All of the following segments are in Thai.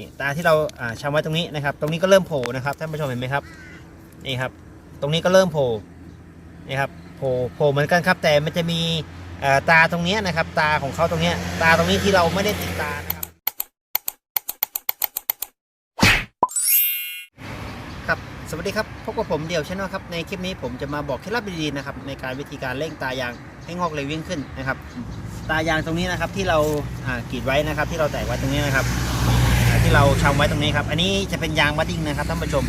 นี่ตาที่เราอ่าไว้ตรงนี้นะครับ ตรงนี้ก็เริ่มโผล่นะครับท่านผู้ชมเห็นไหมครับนี่ครับ ตรงนี้ก็เริ่มโผล่นี่ครับโผล่โผล่เหมือนกันครับ แต่มันจะมีตาตรงนี้นะครับ ตาของเขาตรงนี้ตาตรงนี้ที่เราไม่ได้ติดตานะครับครับสวัสดีครับพบกับผมเดี่ยวชแนลครับในคลิปนี้ผมจะมาบอกเคล็ดลับดีๆนะครับในการวิธีการเร่งตายางให้งอกเร็วยิ่งขึ้นนะครับ ตายางตรงนี้นะครับที่เรากรีดไว้นะครับ ที่เราแตกไว้ตรงนี้นะครับ ที่เราชำไว้ตรงนี้ครับ อันนี้จะเป็นยางบัดดิ้งนะครับท่านผู้ชม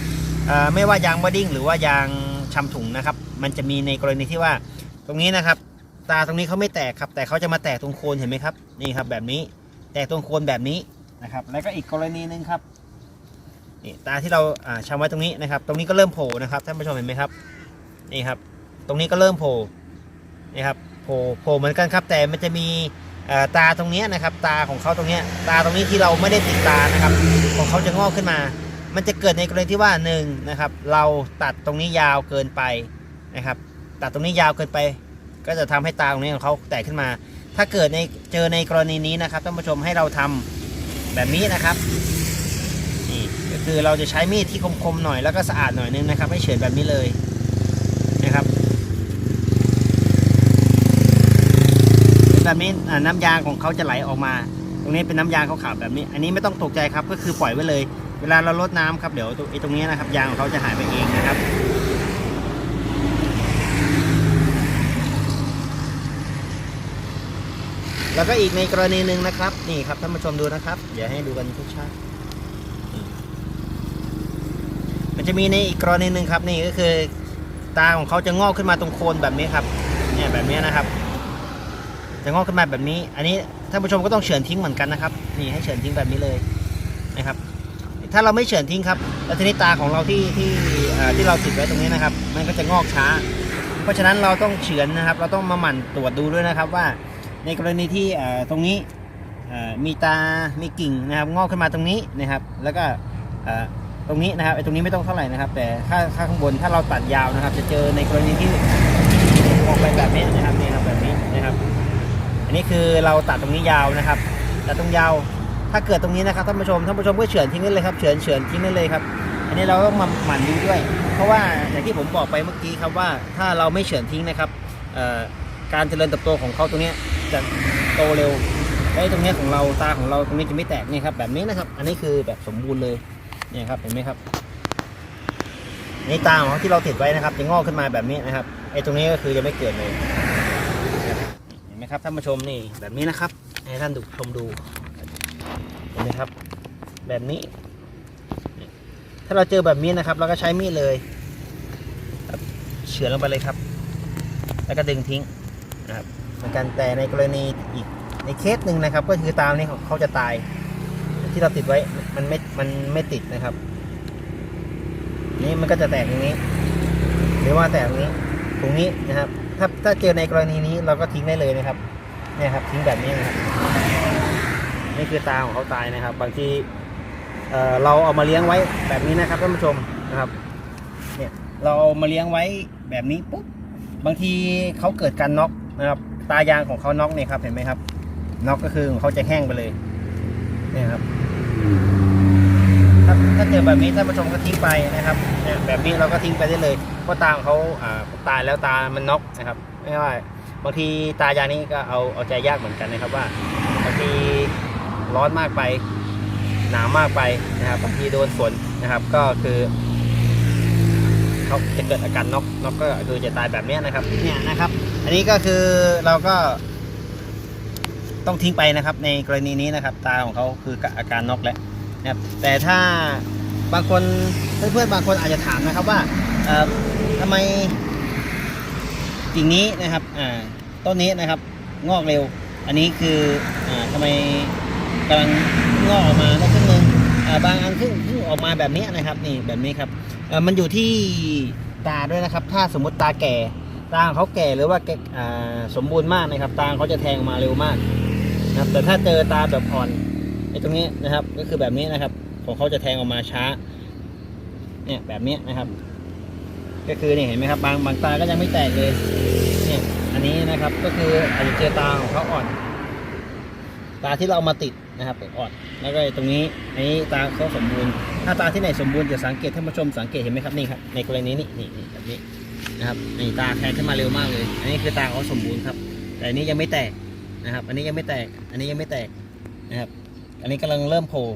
เอ่อไม่ว่ายางบัดดิ้งหรือว่ายางชำถุงนะครับ มันจะมีในกรณีที่ว่าตรงนี้นะครับ ตาตรงนี้เขาไม่แตกครับ แต่เขาจะมาแตกตรงโคนเห็นไหมครับนี่ครับ แบบนี้แตกตรงโคนแบบนี้นะครับ แล้วก็อีกกรณีหนึ่งครับนี่ตาที่เราอ่าชำไว้ตรงนี้นะครับ ตรงนี้ก็เริ่มโผล่นะครับท่านผู้ชมเห็นไหมครับนี่ครับ ตรงนี้ก็เริ่มโผล่นี่ครับโผล่โผล่เหมือนกันครับ แต่มันจะมี ตาตรงนี้นะครับตาของเขาตรงนี้ตาตรงนี้ที่เราไม่ได้ติดตานะครับของเขาจะงอกขึ้นมา มันจะเกิดในกรณีที่ว่าหนึ่งนะครับเราตัดตรงนี้ยาวเกินไปนะครับตัดตรงนี้ยาวเกินไป ก็จะทำให้ตาตรงนี้ของเขาแตกขึ้นมา ถ้าเกิดในเจอในกรณีนี้นะครับท่านผู้ชมให้เราทำแบบนี้นะครับนี่ก็คือเราจะใช้มีดที่คมๆหน่อยแล้วก็สะอาดหน่อยนึงนะครับให้เฉือนแบบนี้เลยนะครับ แบบนี้อ่าน้ำยางของเขาจะไหลออกมา ตรงนี้เป็นน้ำยางขาวๆแบบนี้ อันนี้ไม่ต้องตกใจครับ ก็คือปล่อยไว้เลย เวลาเราลดน้ำครับเดี๋ยวตรงไอ้ตรงนี้นะครับ ยางของเขาจะหายไปเองนะครับแล้วก็อีกในกรณีหนึ่งนะครับ นี่ครับท่านผู้ชมดูนะครับ เดี๋ยวให้ดูกันทุกชาติมันจะมีในอีกกรณีหนึ่งครับ นี่ก็คือ ตาของเขาจะงอกขึ้นมาตรงโคนแบบนี้ครับ เนี่ยแบบนี้นะครับ จะงอกขึ้นมาแบบนี้ อันนี้ท่านผู้ชมก็ต้องเฉือนทิ้งเหมือนกันนะครับ นี่ให้เฉือนทิ้งแบบนี้เลยนะครับ ถ้าเราไม่เฉือนทิ้งครับ แล้วทีนี้ตาของเราที่ที่ที่เราติดไว้ตรงนี้นะครับ มันก็จะงอกช้า เพราะฉะนั้นเราต้องเฉือนนะครับ เราต้องมาหมั่นตรวจดูด้วยนะครับว่า ในกรณีที่ตรงนี้มีตา มีกิ่งนะครับ งอกขึ้นมาตรงนี้นะครับ แล้วก็ตรงนี้นะครับไอ้ตรงนี้ไม่ต้องเท่าไหร่นะครับ แต่ถ้าข้างบนถ้าเราตัดยาวนะครับ จะเจอในกรณีที่ออกไปแบบนี้นะครับนี่ครับแบบนี้ อันนี้คือเราตัดตรงนี้ยาวนะครับตัดตรงยาวถ้าเกิดตรงนี้นะครับท่านผู้ชมท่านผู้ชมก็เฉือนทิ้งได้เลยครับเฉือนเฉือนทิ้งได้เลยครับอันนี้เราต้องมาหมั่นดูด้วย เพราะว่าอย่างที่ผมบอกไปเมื่อกี้ครับว่าถ้าเราไม่เฉือนทิ้งนะครับการเจริญเติบโตของเขาตรงนี้จะโตเร็วไอ้ตรงนี้ของเราตาของเราตรงนี้จะไม่แตกนี่ครับแบบนี้นะครับ อันนี้คือแบบสมบูรณ์เลยเนี่ยครับเห็นไหมครับนี่ตาของเขาที่เราติดไว้นะครับ จะงอกขึ้นมาแบบนี้นะครับไอ้ตรงนี้ก็คือจะไม่เกิดเลย ไหมครับท่านผู้ชมนี่แบบนี้นะครับ ให้ท่านดูชมดูเห็นไหมครับ แบบนี้ ถ้าเราเจอแบบนี้นะครับ เราก็ใช้มีดเลยเฉือนลงไปเลยครับ แล้วก็ดึงทิ้งนะครับเหมือนกันแต่ในกรณีอีกในเคสหนึ่งนะครับ ก็คือตามนี้เขาเขาจะตาย ที่เราติดไว้มันไม่มันไม่ติดนะครับ นี่มันก็จะแตกตรงนี้ หรือว่าแตกตรงนี้ตรงนี้นะครับ ถ้าถ้าเจอในกรณีนี้เราก็ทิ้งได้เลยนะครับ เนี่ยครับทิ้งแบบนี้นะครับนี่คือตาของเขาตายนะครับ บางทีเเราเอามาเลี้ยงไว้แบบนี้นะครับท่านผู้ชมนะครับ เนี่ยเราเอามาเลี้ยงไว้แบบนี้ปุ๊บบางทีเขาเกิดการน็อกนะครับ ตายางของเขาน็อกเนี่ยครับเห็นไหมครับน็อกก็คือเขาจะแห้งไปเลย เนี่ยครับ ถ้าถ้าเจอแบบนี้ท่านผู้ชมก็ทิ้งไปนะครับเนี่ยแบบนี้เราก็ทิ้งไปได้เลยเพราะตาเขาอ่าตายแล้วตามันน็อกนะครับ ไม่ว่าบางทีตายางนี้ก็เอาเอาใจยากเหมือนกันนะครับว่าบางทีร้อนมากไปหนาวมากไปนะครับบางทีโดนฝนนะครับก็คือเขาจะเกิดอาการน็อกน็อกก็คือจะตายแบบนี้นะครับเนี่ยนะครับ อันนี้ก็คือเราก็ ต้องทิ้งไปนะครับ ในกรณีนี้นะครับ ตาของเขาคืออาการน็อกแล้ว นะครับแต่ถ้าบางคนเพื่อนๆบางคนอาจจะถามนะครับว่าทำไมกิ่งนี้นะครับต้นนี้นะครับงอกเร็ว อันนี้คืออ่าทำไมกำลังงอกออกมาแล้ครึ่งหนึงอ่าบางอันครึ่งึ่งออกมาแบบนี้นะครับนี่แบบนี้ครับมันอยู่ที่ตาด้วยนะครับ ถ้าสมมติตาแก่ตาเขาแก่หรือว่าสมบูรณ์มากนะครับ ตาเขาจะแทงออกมาเร็วมากนะครับแต่ถ้าเจอตาแบบอ่อน ไอ้ตรงนี้นะครับ ก็คือแบบนี้นะครับ ของเขาจะแทงออกมาช้า เนี่ยแบบนี้นะครับ ก็คือเนี่ยเห็นไหมครับ บางบางตาก็ยังไม่แตกเลย เนี่ยอันนี้นะครับก็คืออาจจะเจอตาของเขาอ่อน ตาที่เราเอามาติดนะครับเปลือกอ่อน แล้วก็ตรงนี้อันนี้ตาเขาสมบูรณ์ ถ้าตาที่ไหนสมบูรณ์จะสังเกตท่านผู้ชมสังเกตเห็นไหมครับนี่ครับในกรณีนี้นี่นี่แบบนี้นะครับนี่ตาแทงขึ้นมาเร็วมากเลย อันนี้คือตาเขาสมบูรณ์ครับ แต่อันนี้ยังไม่แตกนะครับ อันนี้ยังไม่แตก อันนี้ยังไม่แตกนะครับ อันนี้กำลังเริ่มโผล่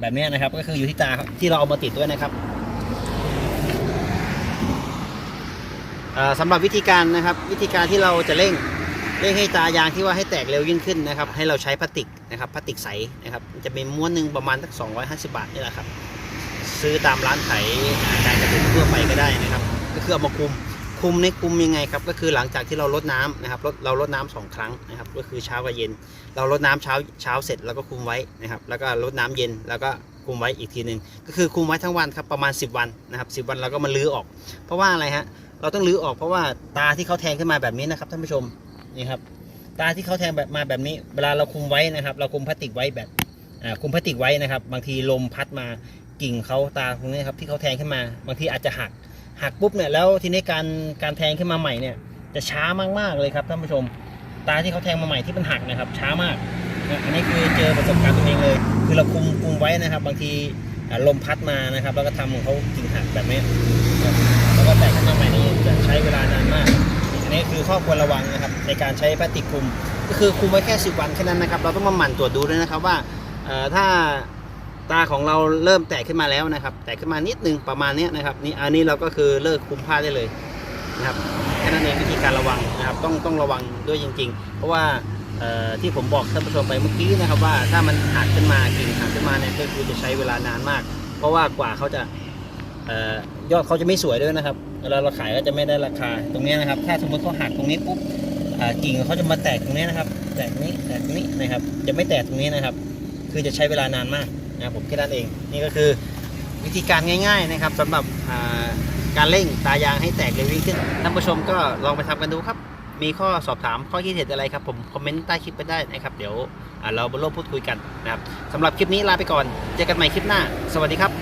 แบบนี้นะครับ ก็คืออยู่ที่ตาครับที่เราเอามาติดด้วยนะครับอ่าสำหรับวิธีการนะครับ วิธีการที่เราจะเร่งเร่งให้ตายางที่ว่าให้แตกเร็วยิ่งขึ้นนะครับ ให้เราใช้พลาสติกนะครับพลาสติกใสนะครับจะเป็นม้วนหนึ่งประมาณสัก250 บาทนี่แหละครับ ซื้อตามร้านขายการกระตุ้นทั่วไปก็ได้นะครับ ก็คือเอามาคุม คุมในคุมยังไงครับก็คือหลังจากที่เราลดน้ำนะครับเราลดน้ำสองครั้งนะครับก็คือเช้ากับเย็น เราลดน้ำเช้าเช้าเสร็จแล้วก็คุมไว้นะครับแล้วก็ลดน้ำเย็นแล้วก็คุมไว้อีกทีหนึ่งก็คือคุมไว้ทั้งวันครับประมาณ 10 วันนะครับ10วันเราก็มาลื้อออก เพราะว่าอะไรฮะเราต้องลื้อออกเพราะว่าตาที่เขาแทงขึ้นมาแบบนี้นะครับท่านผู้ชมนี่ครับตาที่เขาแทงแบบมาแบบนี้ เวลาเราคุมไว้นะครับ เราคุมพลาสติกไว้แบบคุมพลาสติกไว้นะครับ บางทีลมพัดมากิ่งเขาตาตรงนี้ครับที่เขาแทงขึ้นมา บางทีอาจจะหัก หักปุ๊บเนี่ยแล้วทีนี้การการแทงขึ้นมาใหม่เนี่ย จะช้ามากๆเลยครับท่านผู้ชม ตาที่เขาแทงมาใหม่ที่มันหักนะครับ ช้ามากอันนี้คือเจอประสบการณ์ตัวเองเลย คือเราคุมคุมไว้นะครับ บางทีลมพัดมานะครับ แล้วก็ทำของเขากิ่งหักแบบนี้แล้วก็แตกขึ้นมาใหม่นี่จะใช้เวลานานมาก อันนี้คือข้อควรระวังนะครับ ในการใช้พลาสติกคุม ก็คือคุมไว้แค่ 10 วันแค่นั้นนะครับ เราต้องมาหมั่นตรวจดูด้วยนะครับว่าถ้า ตาของเราเริ่มแตกขึ้นมาแล้วนะครับ แตกขึ้นมานิดนึงประมาณนี้นะครับนี่อันนี้เราก็คือเลิกคุมผ้าได้เลยนะครับแค่นั้นเองวิธีการระวังนะครับ ต้องต้องระวังด้วยจริง ๆ เพราะว่าที่ผมบอกท่านผู้ชมไปเมื่อกี้นะครับว่าถ้ามันหักขึ้นมากิ่งหักขึ้นมาเนี่ยก็คือจะใช้เวลานานมาก เพราะว่ากว่าเขาจะออยอดเขาจะไม่สวยด้วยนะครับเวลาเราขายก็จะไม่ได้ราคาตรงนี้นะครับ ถ้าสมมติเขาหักตรงนี้ปุ๊บกิ่งเขาจะมาแตกตรงนี้นะครับ แตกนี้แตกนี้นะครับ จะไม่แตกตรงนี้นะครับ คือจะใช้เวลานานมาก นะครับผมแค่นั้นเองนี่ก็คือวิธีการง่าย ๆนะครับสำหรับการเร่งตายางให้แตกเร็วยิ่งขึ้นท่านผู้ชมก็ลองไปทำกันดูครับ มีข้อสอบถามข้อคิดเห็นอะไรครับผมคอมเมนต์ใต้คลิปไปได้นะครับเดี๋ยวเราบนโลกพูดคุยกันนะครับสำหรับคลิปนี้ลาไปก่อน เจอกันใหม่คลิปหน้า สวัสดีครับ